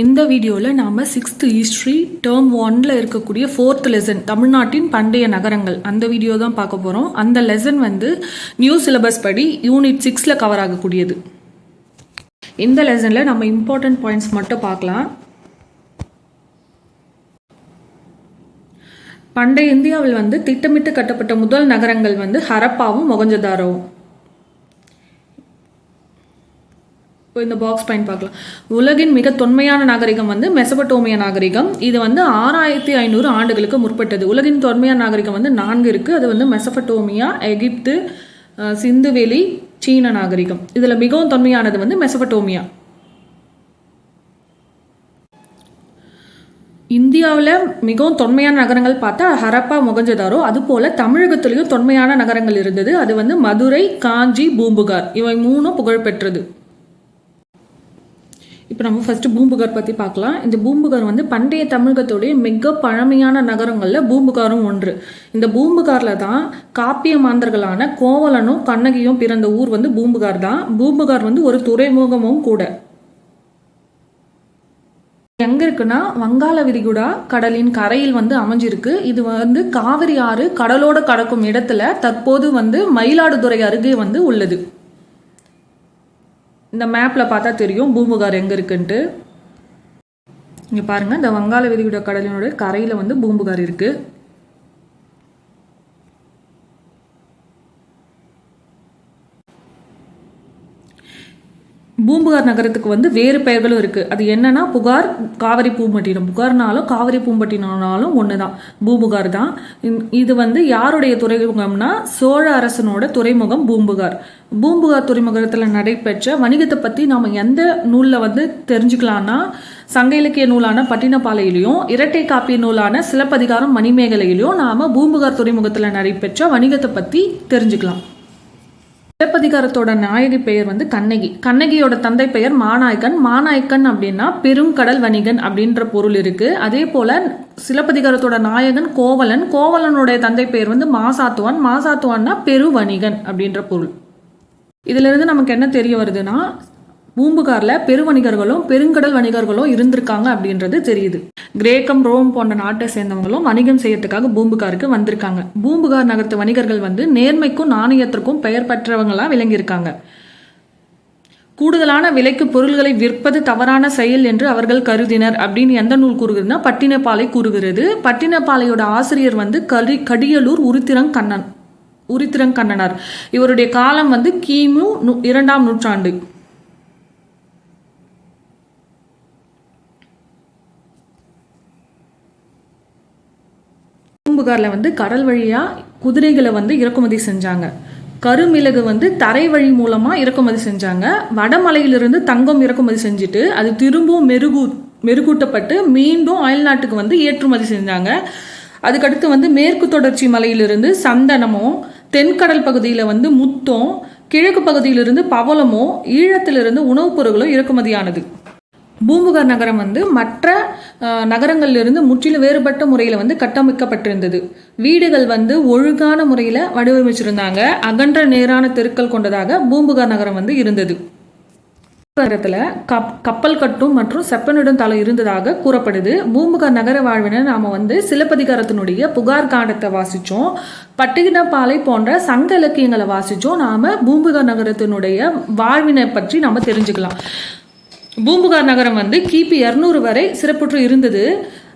இந்த வீடியோவில் நாம் சிக்ஸ்த்து ஹிஸ்ட்ரி டேர்ம் ஒனில் இருக்கக்கூடிய ஃபோர்த் லெசன் தமிழ்நாட்டின் பண்டைய நகரங்கள். அந்த வீடியோ தான் பார்க்க போகிறோம் அந்த லெசன் வந்து நியூ சிலபஸ் படி யூனிட் சிக்ஸில் கவர் ஆகக்கூடியது. இந்த லெசனில் நம்ம இம்பார்ட்டன்ட் பாயிண்ட்ஸ் மட்டும் பார்க்கலாம். பண்டைய இந்தியாவில் வந்து திட்டமிட்டு கட்டப்பட்ட முதல் நகரங்கள் வந்து ஹரப்பாவும் மொகஞ்சதாரோவும். இப்போ இந்த பாக்ஸ் பாயிண்ட் பார்க்கலாம். உலகின் மிக தொன்மையான நாகரிகம் வந்து மெசபட்டோமிய நாகரிகம். இது வந்து ஆறாயிரத்தி ஐநூறு ஆண்டுகளுக்கு முற்பட்டது. உலகின் தொன்மையான நாகரிகம் வந்து நான்கு இருக்குது அது வந்து மெசபட்டோமியா எகிப்து சிந்துவெளி சீன நாகரிகம். இதில் மிகவும் தொன்மையானது வந்து மெசபட்டோமியா இந்தியாவில் மிகவும் தொன்மையான நகரங்கள் பார்த்தா ஹரப்பா முகஞ்சதாரோ அதுபோல் தமிழகத்துலேயும் தொன்மையான நகரங்கள் இருந்தது. அது வந்து மதுரை காஞ்சி பூம்புகார். இவை மூணும் புகழ்பெற்றது. இப்போ நம்ம ஃபர்ஸ்ட் பூம்புகார் பற்றி பார்க்கலாம். இந்த பூம்புகார் வந்து பண்டைய தமிழகத்துடைய மிக பழமையான நகரங்களில் பூம்புகாரும் ஒன்று. இந்த பூம்புகாரில் தான் காப்பிய மாந்தர்களான கோவலனும் கண்ணகியும் பிறந்த ஊர் வந்து பூம்புகார் தான். பூம்புகார் வந்து ஒரு துறைமுகமும் கூட. எங்க இருக்குன்னா வங்காள விரிகுடா கடலின் கரையில் வந்து அமைஞ்சிருக்கு. இது வந்து காவிரி ஆறு கடலோடு கடக்கும் இடத்துல தற்போது வந்து மயிலாடுதுறை அருகே வந்து உள்ளது. இந்த மேப்ல பார்த்தா தெரியும் பூம்புகார் எங்க இருக்குன்ட்டு. இங்கே பாருங்க இந்த வங்காள விரிகுடா கடலினுடைய கரையில வந்து பூம்புகார் இருக்கு. பூம்புகார் நகரத்துக்கு வந்து வேறு பெயர்களும் இருக்குது அது என்னன்னா புகார் காவிரி பூம்பட்டினம். புகார்னாலும் காவிரி பூம்பட்டினம்னாலும் ஒன்று தான் பூம்புகார் தான். இது வந்து யாருடைய துறைமுகம்னா சோழ அரசனோட துறைமுகம் பூம்புகார். பூம்புகார் துறைமுகத்தில் நடைபெற்ற வணிகத்தை பற்றி நாம் எந்த நூலில் வந்து தெரிஞ்சுக்கலாம்னா சங்க இலக்கிய நூலான பட்டினப்பாலையிலையும் இரட்டை காப்பிய நூலான சிலப்பதிகாரம் மணிமேகலையிலையும் நாம் பூம்புகார் துறைமுகத்தில் நடைபெற்ற வணிகத்தை பற்றி தெரிஞ்சுக்கலாம். சிலப்பதிகாரத்தோட நாயகி பெயர் வந்து கண்ணகி. கண்ணகியோட தந்தை பெயர் மாநாயக்கன் மாநாயக்கன் அப்படின்னா பெருங்கடல் வணிகன் அப்படின்ற பொருள் இருக்கு. அதே போல சிலப்பதிகாரத்தோட நாயகன் கோவலன். கோவலனுடைய தந்தை பெயர் வந்து மாசாத்துவான். மாசாத்துவான்னா பெரு வணிகன் அப்படின்ற பொருள். இதுல இருந்து நமக்கு என்ன தெரிய வருதுன்னா பூம்புகாரில் பெருவணிகர்களும் பெருங்கடல் வணிகர்களும் இருந்திருக்காங்க அப்படின்றது தெரியுது. கிரேக்கம் ரோம் போன்ற நாட்டை சேர்ந்தவங்களும் வணிகம் செய்யறதுக்காக பூம்புகாருக்கு வந்திருக்காங்க. பூம்புகார் நகரத்து வணிகர்கள் வந்து நேர்மைக்கும் நாணயத்திற்கும் பெயர் பெற்றவங்களா விளங்கியிருக்காங்க. கூடுதலான விலைக்கு பொருள்களை விற்பது தவறான செயல் என்று அவர்கள் கருதினர் அப்படின்னு எந்த நூல் கூறுகிறதுனா பட்டினப்பாலை கூறுகிறது. பட்டினப்பாலையோட ஆசிரியர் வந்து கடி கடியலூர் உருத்திரங்கண்ணன் கண்ணன் இவருடைய காலம் வந்து கிமு இரண்டாம் நூற்றாண்டு. பூம்புகாரில் வந்து கடல் வழியாக குதிரைகளை வந்து இறக்குமதி செஞ்சாங்க. கருமிளகு வந்து தரை வழி மூலமாக இறக்குமதி செஞ்சாங்க. வடமலையிலிருந்து தங்கம் இறக்குமதி செஞ்சுட்டு அது திரும்பவும் மெருகு மெருகூட்டப்பட்டு மீண்டும் அயல்நாட்டுக்கு வந்து ஏற்றுமதி செஞ்சாங்க. அதுக்கடுத்து வந்து மேற்கு தொடர்ச்சி மலையிலிருந்து சந்தனமும் தென்கடல் பகுதியில் வந்து முத்தம் கிழக்கு பகுதியிலிருந்து பவளமும் ஈழத்திலிருந்து உணவுப் பொருட்களும் இறக்குமதியானது. பூம்புகார் நகரம் வந்து மற்ற நகரங்களிலிருந்து முற்றிலும் வேறுபட்ட முறையில் வந்து கட்டமைக்கப்பட்டிருந்தது. வீடுகள் வந்து ஒழுங்கான முறையில் வடிவமைச்சிருந்தாங்க. அகன்ற நேரான தெருக்கள் கொண்டதாக பூம்புகார் நகரம் வந்து இருந்தது. நகரத்தில் கப் கப்பல் கட்டும் மற்றும் செப்பனிடும் தலை இருந்ததாக கூறப்படுது. பூம்புகார் நகர வாழ்வினர் நாம வந்து சிலப்பதிகாரத்தினுடைய புகார் காண்டத்தை வாசிச்சோம். பட்டினப்பாலை போன்ற சங்க இலக்கியங்களை வாசிச்சோம். நாம பூம்புகார் நகரத்தினுடைய வாழ்வினை பற்றி நாம தெரிஞ்சுக்கலாம். பூம்புகார் நகரம் வந்து கிபி இரநூறு வரை சிறப்புற்று இருந்தது.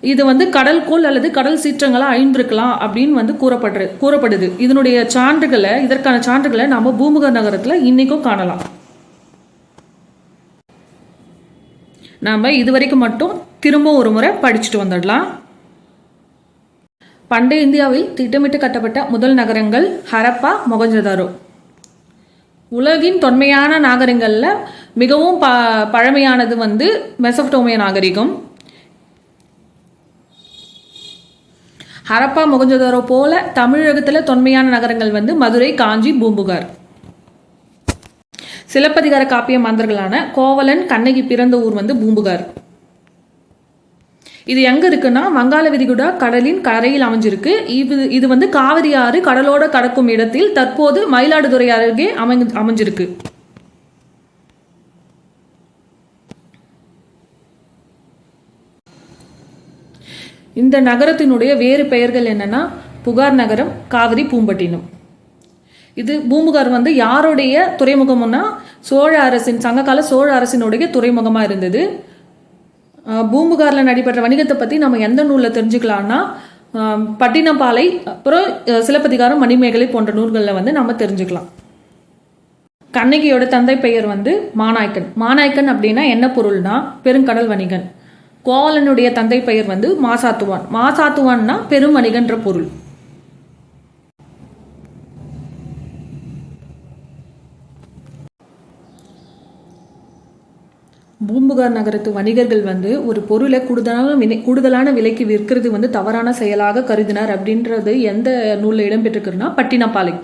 இது வந்து கடல்கோள் அல்லது கடல் சீற்றங்களாக அழிந்திருக்கலாம் அப்படின்னு வந்து கூறப்படுற கூறப்படுது. இதனுடைய சான்றுகளை இதற்கான சான்றுகளை நாம் பூம்புகார் நகரத்தில் இன்றைக்கும் காணலாம். நாம் இதுவரைக்கும் மட்டும் திரும்ப ஒரு முறை படிச்சுட்டு வந்துடலாம். பண்டைய இந்தியாவில் திட்டமிட்டு கட்டப்பட்ட முதல் நகரங்கள் ஹரப்பா மொகஞ்சதாரோ. உலகின் தொன்மையான நாகரிகங்களில் மிகவும் ப பழமையானது வந்து மெசப்டோமிய நாகரிகம். ஹரப்பா மொகஞ்சதாரோ போல தமிழகத்தில் தொன்மையான நகரங்கள் வந்து மதுரை காஞ்சி பூம்புகார். சிலப்பதிகார காப்பிய மாந்தர்களான கோவலன் கண்ணகி பிறந்த ஊர் வந்து பூம்புகார். இது எங்க இருக்குன்னா வங்காள விரிகுடா கடலின் கரையில் அமைஞ்சிருக்கு. இது இது வந்து காவிரி ஆறு கடலோட கடக்கும் இடத்தில் தற்போது மயிலாடுதுறை அருகே அமை அமைஞ்சிருக்கு. இந்த நகரத்தினுடைய வேறு பெயர்கள் என்னன்னா புகார் நகரம் காவிரி பூம்பட்டினம். இது பூம்புகார் வந்து யாருடைய துறைமுகம்னா சோழ அரசின் சங்ககால சோழ அரசினுடைய துறைமுகமாக இருந்தது. பூம்புகாரில் நடைபெற்ற வணிகத்தை பற்றி நம்ம எந்த நூலில் தெரிஞ்சுக்கலாம்னா பட்டினப்பாலை அப்புறம் சிலப்பதிகாரம் மணிமேகலை போன்ற நூல்களில் வந்து நம்ம தெரிஞ்சுக்கலாம். கண்ணகியோட தந்தை பெயர் வந்து மாநாய்க்கன். மாநாய்க்கன் அப்படின்னா என்ன பொருள்னா பெருங்கடல் வணிகன். கோவலனுடைய தந்தை பெயர் வந்து மாசாத்துவான். மாசாத்துவான்னா பெரும் வணிகன்ற பொருள். பூம்புகார் நகரத்து வணிகர்கள் வந்து ஒரு பொருளை கூடுதலான விலை கூடுதலான விலைக்கு விற்கிறது வந்து தவறான செயலாக கருதினார் அப்படின்றது எந்த நூலில் இடம்பெற்றிருக்குன்னா பட்டினப்பாலை.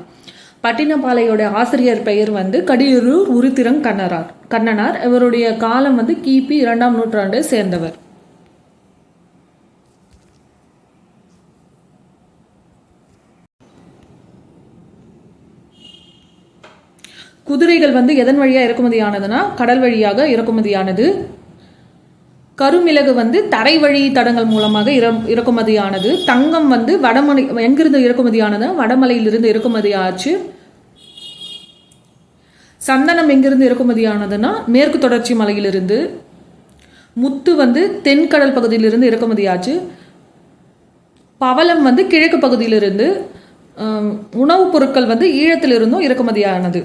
பட்டினப்பாலையோட ஆசிரியர் பெயர் வந்து கடியூரூர் உருத்திரங் கண்ணனார். கண்ணனார் இவருடைய காலம் வந்து கிபி இரண்டாம் நூற்றாண்டை சேர்ந்தவர். குதிரைகள் வந்து எதன் வழியாக இறக்குமதியானதுன்னா கடல் வழியாக இறக்குமதியானது. கருமிளகு வந்து தரை வழி தடங்கள் மூலமாக இற இறக்குமதியானது. தங்கம் வந்து வடமலை எங்கிருந்து இறக்குமதியானது? வடமலையிலிருந்து இறக்குமதியாச்சு. சந்தனம் எங்கிருந்து இறக்குமதியானதுன்னா மேற்கு தொடர்ச்சி மலையிலிருந்து. முத்து வந்து தென்கடல் பகுதியிலிருந்து இறக்குமதியாச்சு. பவளம் வந்து கிழக்கு பகுதியிலிருந்து உணவுப் பொருட்கள் வந்து ஈழத்திலிருந்தும் இறக்குமதியானது.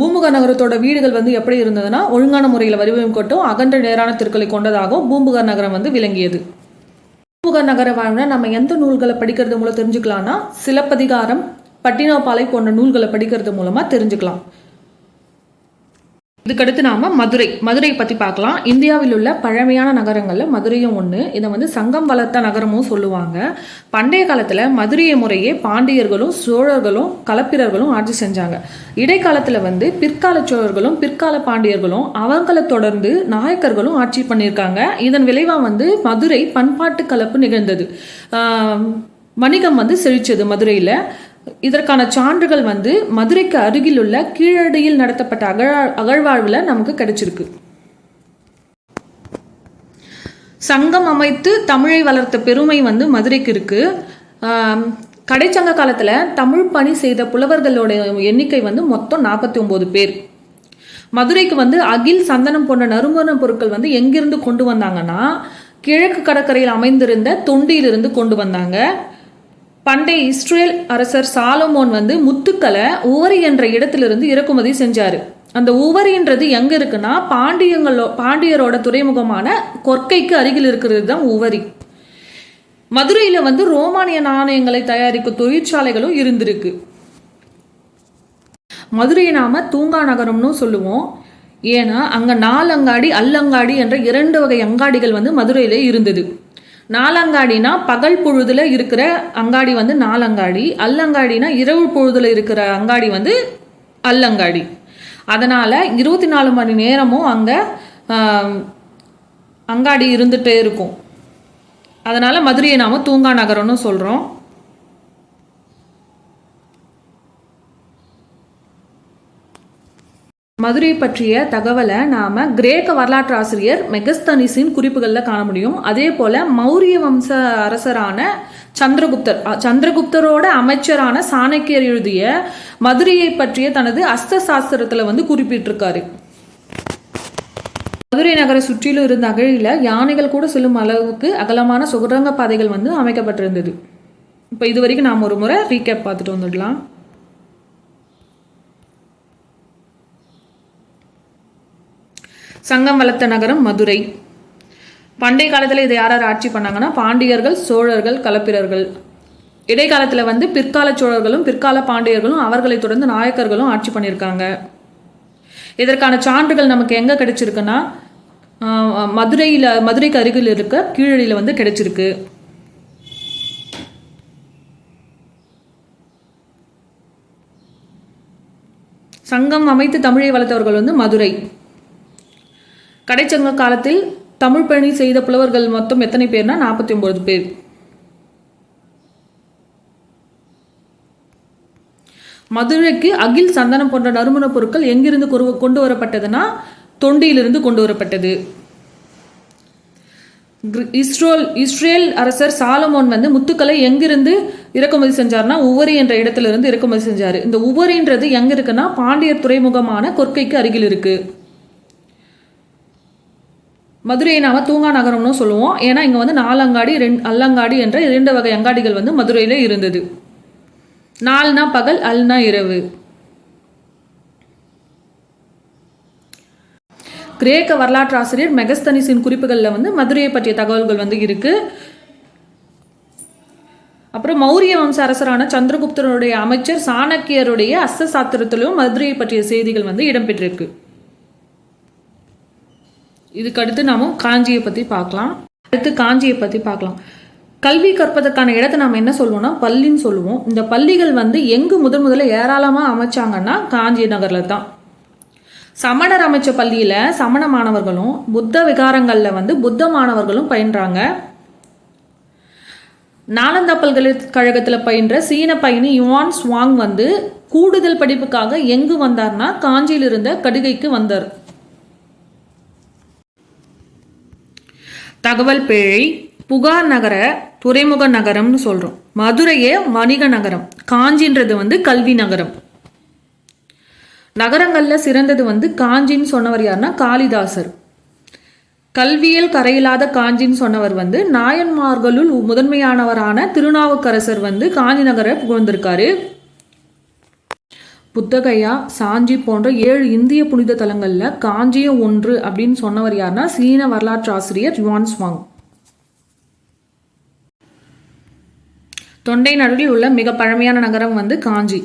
பூமுக நகரத்தோட வீடுகள் வந்து எப்படி இருந்ததுன்னா ஒழுங்கான முறையில் வடிவமைக்கட்டும் அகன்ற நேரான தெருக்களை கொண்டதாகவும் பூம்புகார் நகரம் வந்து விளங்கியது. பூம்புகார் நகர வாழ்ந்த நம்ம எந்த நூல்களை படிக்கிறது மூலம் தெரிஞ்சுக்கலாம்னா சிலப்பதிகாரம் பட்டினப்பாலை போன்ற நூல்களை படிக்கிறது மூலமா தெரிஞ்சுக்கலாம். இதுக்கடுத்து நாம மதுரை மதுரை பத்தி பார்க்கலாம். இந்தியாவில் உள்ள பழமையான நகரங்கள்ல மதுரையும் ஒன்று இதை வந்து சங்கம் வளர்த்த நகரமும் சொல்லுவாங்க. பண்டைய காலத்துல மதுரையை முறையே பாண்டியர்களும் சோழர்களும் கலப்பிரர்களும் ஆட்சி செஞ்சாங்க. இடைக்காலத்துல வந்து பிற்கால சோழர்களும் பிற்கால பாண்டியர்களும் அவங்களை தொடர்ந்து நாயக்கர்களும் ஆட்சி பண்ணியிருக்காங்க. இதன் விளைவா வந்து மதுரை பண்பாட்டு கலப்பு நிகழ்ந்தது. வணிகம் வந்து செழிச்சது மதுரையில். இதற்கான சான்றுகள் வந்து மதுரைக்கு அருகில் உள்ள கீழடியில் நடத்தப்பட்ட அகழ அகழ்வாழ்வில் நமக்கு கிடைச்சிருக்கு. சங்கம் அமைத்து தமிழை வளர்த்த பெருமை வந்து மதுரைக்கு இருக்கு. கடைச்சங்க காலத்தில் தமிழ் பணி செய்த புலவர்களோட எண்ணிக்கை வந்து மொத்தம் நாற்பத்தி ஒம்பது பேர். மதுரைக்கு வந்து அகில் சந்தனம் போன்ற நறுமண பொருட்கள் வந்து எங்கிருந்து கொண்டு வந்தாங்கன்னா கிழக்கு கடற்கரையில் அமைந்திருந்த தொண்டியிலிருந்து கொண்டு வந்தாங்க. பண்டைய இஸ்ரேல் அரசர் சாலமோன் வந்து முத்துக்களை உவரி என்ற இடத்திலிருந்து இறக்குமதி செஞ்சார். அந்த உவரின்றது எங்கே இருக்குன்னா பாண்டியங்களோ பாண்டியரோட துறைமுகமான கொற்கைக்கு அருகில் இருக்கிறது தான் உவரி. மதுரையில் வந்து ரோமானிய நாணயங்களை தயாரிக்கும் தொழிற்சாலைகளும் இருந்திருக்கு. மதுரையை நாம தூங்கா நகரம்னு சொல்லுவோம். ஏன்னா அங்கே நாலங்காடி அல்லங்காடி என்ற இரண்டு வகை அங்காடிகள் வந்து மதுரையில் இருந்தது. நாலங்காடினா பகல் பொழுதுல இருக்கிற அங்காடி வந்து நாலங்காடி அல்லங்காடினா இரவு பொழுதுல இருக்கிற அங்காடி வந்து அல்லங்காடி. அதனால இருபத்தி நாலு மணி நேரமும் அங்க அங்காடி இருந்துட்டே இருக்கும். அதனால மதுரையை நாம தூங்கா நகரம்னு சொல்றோம். மதுரை பற்றிய தகவலை நாம கிரேக்க வரலாற்று ஆசிரியர் மெகஸ்தனிஸின் குறிப்புகளில் காண முடியும். அதே போல மௌரிய வம்ச அரசரான சந்திரகுப்தர் சந்திரகுப்தரோட அமைச்சரான சாணக்கியர் எழுதிய மதுரையை பற்றிய தனது அஸ்த சாஸ்திரத்துல வந்து குறிப்பிட்டிருக்காரு. மதுரை நகரை சுற்றிலும் இருந்த அகழியில் யானைகள் கூட செல்லும் அளவுக்கு அகலமான சுரங்க பாதைகள் வந்து அமைக்கப்பட்டிருந்தது. இப்போ இது வரைக்கும் நாம் ஒரு முறை ரீகேப் பார்த்துட்டு வந்துடலாம். சங்கம் வளர்த்த நகரம் மதுரை. பண்டைய காலத்தில் இதை யார் யார் ஆட்சி பண்ணாங்கன்னா பாண்டியர்கள் சோழர்கள் களப்பிரர்கள் இடைக்காலத்தில் வந்து பிற்கால சோழர்களும் பிற்கால பாண்டியர்களும் அவர்களை தொடர்ந்து நாயக்கர்களும் ஆட்சி பண்ணியிருக்காங்க. இதற்கான சான்றுகள் நமக்கு எங்கே கிடைச்சிருக்குன்னா மதுரையில் மதுரைக்கு அருகில் இருக்க கீழடியில் வந்து கிடைச்சிருக்கு. சங்கம் அமைத்து தமிழை வளர்த்தவர்கள் வந்து மதுரை. கடைச்சங்க காலத்தில் தமிழ் பணி செய்த புலவர்கள் மொத்தம் எத்தனை பேர்னா நாற்பத்தி ஒன்பது பேர். மதுரைக்கு அகில் சந்தனம் போன்ற நறுமணப் பொருட்கள் எங்கிருந்து கொண்டு வரப்பட்டதுன்னா தொண்டியிலிருந்து கொண்டு வரப்பட்டது. இஸ்ரோல் இஸ்ரேல் அரசர் சாலமோன் வந்து முத்துக்களை எங்கிருந்து இறக்குமதி செஞ்சார்னா உவரி என்ற இடத்துல இருந்து இறக்குமதி செஞ்சார். இந்த உவரின்றது எங்க இருக்குன்னா பாண்டியர் துறைமுகமான கொற்கைக்கு அருகில் இருக்குது மதுரையை நாம் தூங்கா நகரம்னு சொல்லுவோம். ஏன்னா இங்கே வந்து நாலங்காடி ரெண்டு அல்லங்காடி என்ற இரண்டு வகை அங்காடிகள் வந்து மதுரையில் இருந்தது. நாலுனா பகல் அல்னா இரவு. கிரேக்க வரலாற்று ஆசிரியர் மெகஸ்தனிஸின் குறிப்புகளில் வந்து மதுரையை பற்றிய தகவல்கள் வந்து இருக்குது அப்புறம் மௌரிய வம்ச அரசரான சந்திரகுப்தருடைய அமைச்சர் சாணக்கியருடைய அஸ்த சாத்திரத்திலும் மதுரையை பற்றிய செய்திகள் வந்து இடம்பெற்றிருக்கு. இதுக்கு அடுத்து நாம காஞ்சியை பற்றி பார்க்கலாம். அடுத்து காஞ்சியை பற்றி பார்க்கலாம். கல்வி கற்பதற்கான இடத்தை நாம் என்ன சொல்லுவோம்னா பள்ளின்னு சொல்லுவோம். இந்த பள்ளிகள் வந்து எங்கு முதன் முதல்ல ஏராளமாக அமைச்சாங்கன்னா காஞ்சி நகரில் தான். சமணர் அமைச்ச பள்ளியில் சமண மாணவர்களும் புத்த விகாரங்களில் வந்து புத்த மாணவர்களும் பயின்றாங்க. நாலந்தா பல்கலைக்கழகத்தில் பயின்ற சீன பயணி யுவான் ஸ்வாங் வந்து கூடுதல் படிப்புக்காக எங்கு வந்தார்னா காஞ்சியில் இருந்த கடுகைக்கு வந்தார். தகவல் பேழை புகார் நகர துறைமுக நகரம்னு சொல்கிறோம் மதுரையே வணிக நகரம். காஞ்சின்றது வந்து கல்வி நகரம். நகரங்களில் சிறந்தது வந்து காஞ்சின்னு சொன்னவர் யாருன்னா காளிதாசர். கல்வியில் கரையில்லாத காஞ்சின்னு சொன்னவர் வந்து நாயன்மார்களுள் முதன்மையானவரான திருநாவுக்கரசர் வந்து காஞ்சி நகரை புகழ்ந்திருக்காரு. புத்தகையா சாஞ்சி போன்ற ஏழு இந்திய புனித தலங்களில் காஞ்சிய ஒன்று அப்படின்னு சொன்னவர் யாருன்னா சீன வரலாற்று ஆசிரியர் யுவான் ஸ்வாங் தொண்டை நடுவில் உள்ள மிக பழமையான நகரம் வந்து காஞ்சி.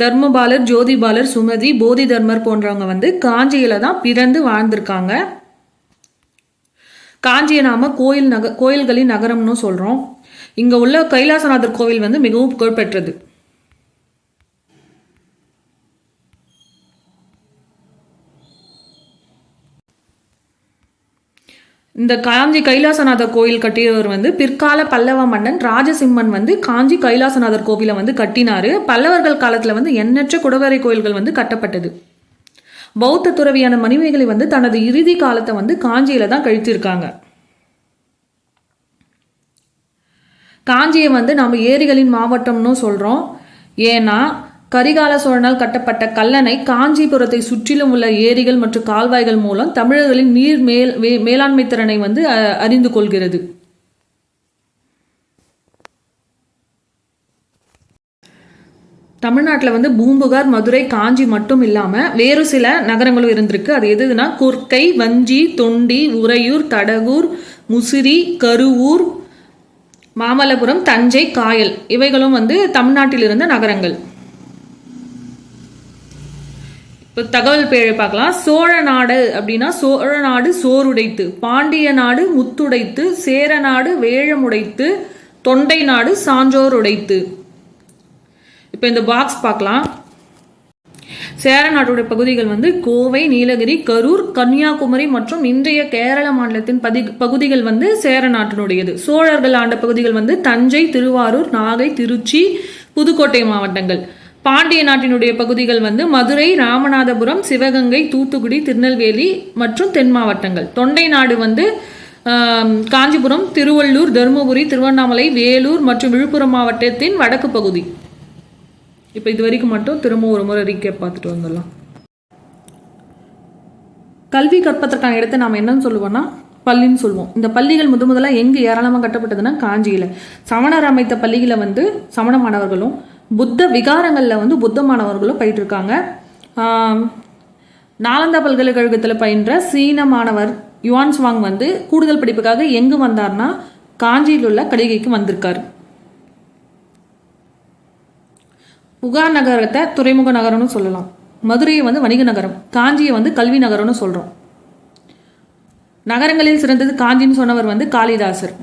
தர்மபாலர் ஜோதிபாலர் சுமதி போதி தர்மர் போன்றவங்க வந்து காஞ்சியில தான் பிறந்து வாழ்ந்திருக்காங்க. காஞ்சியை நாம கோயில் நக கோயில்களின் நகரம்னு சொல்றோம். இங்க உள்ள கைலாசநாதர் கோவில் வந்து மிகவும் புகழ்பெற்றது. இந்த காஞ்சி கைலாசநாதர் கோயில் கட்டியவர் வந்து பிற்கால பல்லவ மன்னன் ராஜசிம்மன் வந்து காஞ்சி கைலாசநாதர் கோவிலை வந்து கட்டினாரு. பல்லவர்கள் காலத்துல வந்து எண்ணற்ற குடவரை கோயில்கள் வந்து கட்டப்பட்டது. பௌத்த துறவியான மணிமேகலை வந்து தனது இறுதி காலத்தை வந்து காஞ்சியில தான் கழித்திருக்காங்க காஞ்சியை வந்து நம்ம ஏரிகளின் மாவட்டம்னு சொல்றோம். ஏன்னா கரிகால சோழனால் கட்டப்பட்ட கல்லணை காஞ்சிபுரத்தை சுற்றிலும் உள்ள ஏரிகள் மற்றும் கால்வாய்கள் மூலம் தமிழர்களின் நீர் மேல் மேலாண்மை திறனை வந்து அறிந்து கொள்கிறது. தமிழ்நாட்டில் வந்து பூம்புகார் மதுரை காஞ்சி மட்டும் இல்லாமல் வேறு சில நகரங்களும் இருந்திருக்கு. அது எதுனா கொர்க்கை வஞ்சி தொண்டி உறையூர் தடகூர் முசிறி கருவூர் மாமல்லபுரம் தஞ்சை காயல். இவைகளும் வந்து தமிழ்நாட்டில் இருந்த நகரங்கள். இப்போ தகவல் பேழை பார்க்கலாம். சோழ நாடு அப்படின்னா சோழ நாடு சோறுடைத்து பாண்டிய நாடு முத்துடைத்து சேர நாடு வேழமுடைத்து தொண்டை நாடு சான்றோர் உடைத்து இப்போ இந்த பாக்ஸ் பார்க்கலாம். சேர நாட்டுடைய பகுதிகள் வந்து கோவை நீலகிரி கரூர் கன்னியாகுமரி மற்றும் இன்றைய கேரள மாநிலத்தின் பதி பகுதிகள் வந்து சேர நாட்டினுடையது. சோழர்கள் ஆண்ட பகுதிகள் வந்து தஞ்சை திருவாரூர் நாகை திருச்சி புதுக்கோட்டை மாவட்டங்கள். பாண்டிய நாட்டினுடைய பகுதிகள் வந்து மதுரை ராமநாதபுரம் சிவகங்கை தூத்துக்குடி திருநெல்வேலி மற்றும் தென் மாவட்டங்கள். தொண்டை நாடு வந்து காஞ்சிபுரம் திருவள்ளூர் தருமபுரி திருவண்ணாமலை வேலூர் மற்றும் விழுப்புரம் மாவட்டத்தின் வடக்கு பகுதி. இப்போ இது வரைக்கும் மட்டும் திரும்ப ஒரு முறை ரீகேப் பார்த்துட்டு வந்துடலாம். கல்வி கற்பதற்கான இடத்தை நாம் என்னன்னு சொல்லுவோம்னா பள்ளின்னு சொல்லுவோம். இந்த பள்ளிகள் முதன் முதலாக எங்கே ஏராளமாக கட்டப்பட்டதுன்னா காஞ்சியில். சமணர் அமைத்த பள்ளிகளை வந்து சமண மாணவர்களும் புத்த விகாரங்களில் வந்து புத்த மாணவர்களும் பயிற்றிருக்காங்க நாலந்தா பல்கலைக்கழகத்தில் பயின்ற சீன மாணவர் யுவான் சுவாங் வந்து கூடுதல் படிப்புக்காக எங்கு வந்தார்னா காஞ்சியில் உள்ள கடிகைக்கு வந்திருக்கார். புகார் நகரத்தை துறைமுக நகரம்னு சொல்லலாம். மதுரையை வந்து வணிக நகரம் காஞ்சியை வந்து கல்வி நகரம்னு சொல்கிறோம் நகரங்களில் சிறந்தது காஞ்சின்னு சொன்னவர் வந்து காளிதாசர்.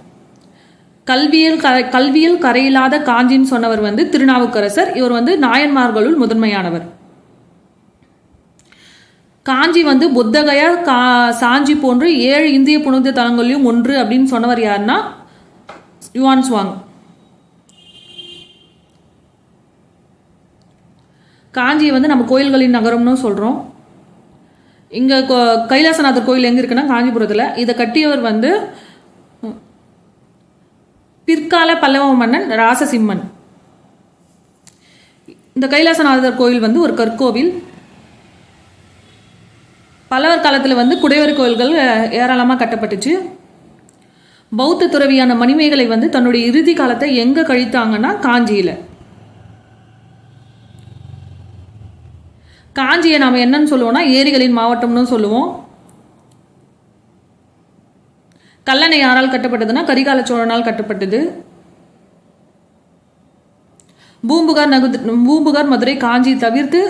கல்வியல் கரை கல்வியில் கரையில்லாத காஞ்சின்னு சொன்னவர் வந்து திருநாவுக்கரசர். இவர் வந்து நாயன்மார்களுள் முதன்மையானவர். காஞ்சி வந்து புத்தகயா கா சாஞ்சி போன்று ஏழு இந்திய புனித தலங்களிலும் ஒன்று அப்படின்னு சொன்னவர் யாருன்னா யுவான் சுவாங். காஞ்சியை வந்து நம்ம கோயில்களின் நகரம்னு சொல்கிறோம் இங்கே கைலாசநாதர் கோயில் எங்கே இருக்குன்னா காஞ்சிபுரத்தில். இதை கட்டியவர் வந்து பிற்கால பல்லவ மன்னன் ராசசிம்மன். இந்த கைலாசநாதர் கோயில் வந்து ஒரு கற்கோவில். பல்லவர் காலத்தில் வந்து குடைவர் கோயில்கள் ஏராளமாக கட்டப்பட்டுச்சு. பௌத்த துறவியான மணிமேகலை வந்து தன்னுடைய இறுதி காலத்தை எங்கே கழித்தாங்கன்னா காஞ்சியில். காஞ்சியை நாம் என்னன்னு சொல்லுவோம்னா ஏரிகளின் மாவட்டம்னு சொல்லுவோம். கல்லணை யாரால் கட்டப்பட்டதுன்னா கரிகால சோழனால் கட்டப்பட்டது. பூம்புகார் நகு பூம்புகார் மதுரை காஞ்சி தவிர்த்து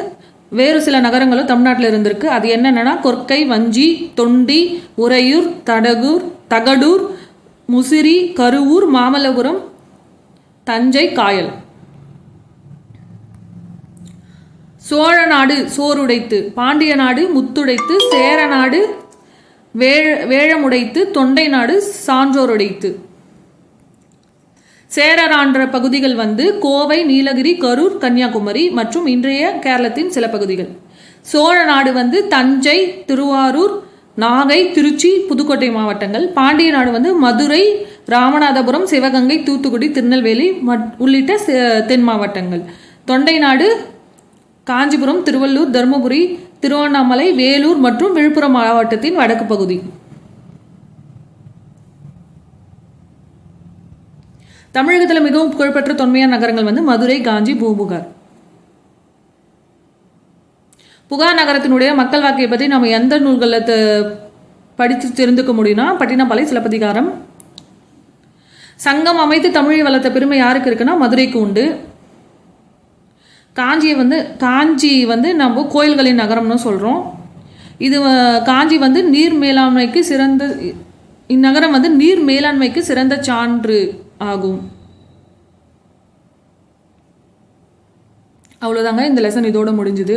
வேறு சில நகரங்களும் தமிழ்நாட்டில் இருந்திருக்கு. அது என்னென்னா கொர்க்கை வஞ்சி தொண்டி உறையூர் தடகூர் தகடூர் முசிறி கருவூர் மாமல்லபுரம் தஞ்சை காயல். சோழ நாடு சோறுடைத்து பாண்டிய நாடு முத்துடைத்து சேர நாடு வேழ வேழமுடைத்து தொண்டை நாடு சான்றோருடைத்து. சேரரான்ற பகுதிகள் வந்து கோவை நீலகிரி கரூர் கன்னியாகுமரி மற்றும் இன்றைய கேரளத்தின் சில பகுதிகள். சோழ நாடு வந்து தஞ்சை திருவாரூர் நாகை திருச்சி புதுக்கோட்டை மாவட்டங்கள். பாண்டிய நாடு வந்து மதுரை ராமநாதபுரம் சிவகங்கை தூத்துக்குடி திருநெல்வேலி மட்- உள்ளிட்ட தென் மாவட்டங்கள். தொண்டை நாடு காஞ்சிபுரம் திருவள்ளூர் தருமபுரி திருவண்ணாமலை வேலூர் மற்றும் விழுப்புரம் மாவட்டத்தின் வடக்கு பகுதி. தமிழகத்தில் மிகவும் புகழ்பெற்ற தொன்மையான நகரங்கள் வந்து மதுரை காஞ்சி பூம்புகார். புகார் நகரத்தினுடைய மக்கள் வாழ்க்கையை பற்றி நம்ம எந்த நூல்களில் த- படித்து தெரிந்துக்க முடியும்னா பட்டினப்பாலை சிலப்பதிகாரம். சங்கம் அமைத்து தமிழை வளர்த்த பெருமை யாருக்கு இருக்குன்னா மதுரைக்கு உண்டு. காஞ்சியை வந்து காஞ்சி வந்து நம்ம கோயில்களின் நகரம்னு சொல்கிறோம் இது காஞ்சி வந்து நீர் மேலாண்மைக்கு சிறந்த இந்நகரம் வந்து நீர் மேலாண்மைக்கு சிறந்த சான்று ஆகும். அவ்வளோதாங்க இந்த லெசன் இதோட முடிஞ்சுது.